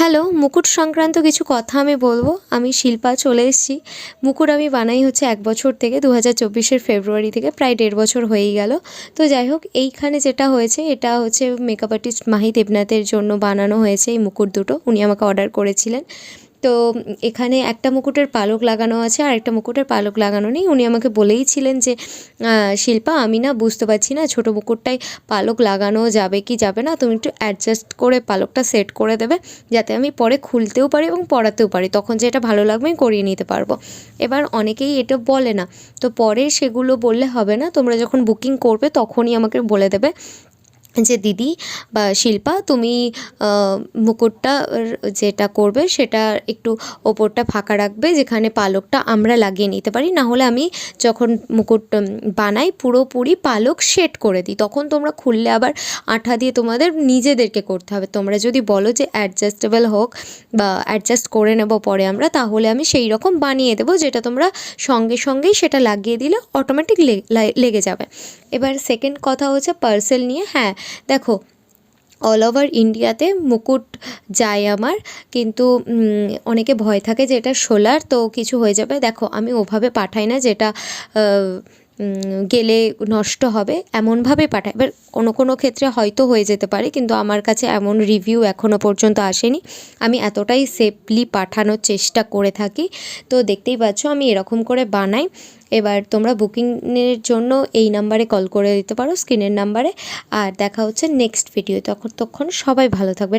Hello, মুকুট সংক্রান্ত কিছু কথা আমি বলব। আমি শিল্পা চলে এসেছি। মুকুট আমি বানাই হচ্ছে এক বছর থেকে দু হাজার চব্বিশের ফেব্রুয়ারি থেকে, প্রায় দেড় বছর হয়েই গেল। তো যাই হোক, এইখানে যেটা হয়েছে, এটা হচ্ছে মেকআপ আর্টিস্ট মাহি দেবনাথের জন্য বানানো হয়েছে এই মুকুট দুটো। উনি আমাকে অর্ডার করেছিলেন। তো এখানে একটা মুকুটের পালক লাগানো আছে, আর একটা মুকুটের পালক লাগানো নেই। উনি আমাকে বলেই ছিলেন যে শিল্পা, আমি না বুঝতে পারছি না, ছোটো মুকুটটায় পালক লাগানো যাবে কি যাবে না, তুমি একটু অ্যাডজাস্ট করে পালকটা সেট করে দেবে, যাতে আমি পরে খুলতেও পারি এবং পরাতেও পারি। তখন যেটা ভালো লাগবে, আমি করিয়ে নিতে পারব। এবার অনেকেই এটা বলে না। তো পরে সেগুলো বললে হবে না, তোমরা যখন বুকিং করবে, তখনই আমাকে বলে দেবে যে দিদি বা শিল্পা, তুমি মুকুটটা যেটা করবে সেটা একটু ওপরটা ফাঁকা রাখবে, যেখানে পালকটা আমরা লাগিয়ে নিতে পারি। না হলে আমি যখন মুকুট বানাই, পুরোপুরি পালক শেড করে দিই। তখন তোমরা খুললে আবার আঠা দিয়ে তোমাদের নিজেদেরকে করতে হবে। তোমরা যদি বলো যে অ্যাডজাস্টেবল হোক বা অ্যাডজাস্ট করে নেব পরে আমরা, তাহলে আমি সেই রকম বানিয়ে দেবো, যেটা তোমরা সঙ্গে সঙ্গেই সেটা লাগিয়ে দিলে অটোমেটিক লেগে যাবে। এবার সেকেন্ড কথা হচ্ছে পার্সেল নিয়ে। হ্যাঁ দেখো অল ওভার ইন্ডিয়াতে মুকুট যায় আমার, কিন্তু অনেকে ভয় থাকে যে এটা সোলার তো কিছু হয়ে যাবে। দেখো, আমি ওভাবে পাঠাই না যেটা গেলে নষ্ট হবে, এমনভাবে পাঠাই এবার কোনো কোনো ক্ষেত্রে হয়তো হয়ে যেতে পারে, কিন্তু আমার কাছে এমন রিভিউ এখনও পর্যন্ত আসেনি। আমি এতটাই সেফলি পাঠানোর চেষ্টা করে থাকি। তো দেখতেই পাচ্ছ, আমি এরকম করে বানাই। এবার তোমরা বুকিংয়ের জন্য এই নাম্বারে কল করে দিতে পারো স্ক্রিনের নাম্বারে। আর দেখা হচ্ছে নেক্সট ভিডিও তখন তখন সবাই ভালো থাকবে।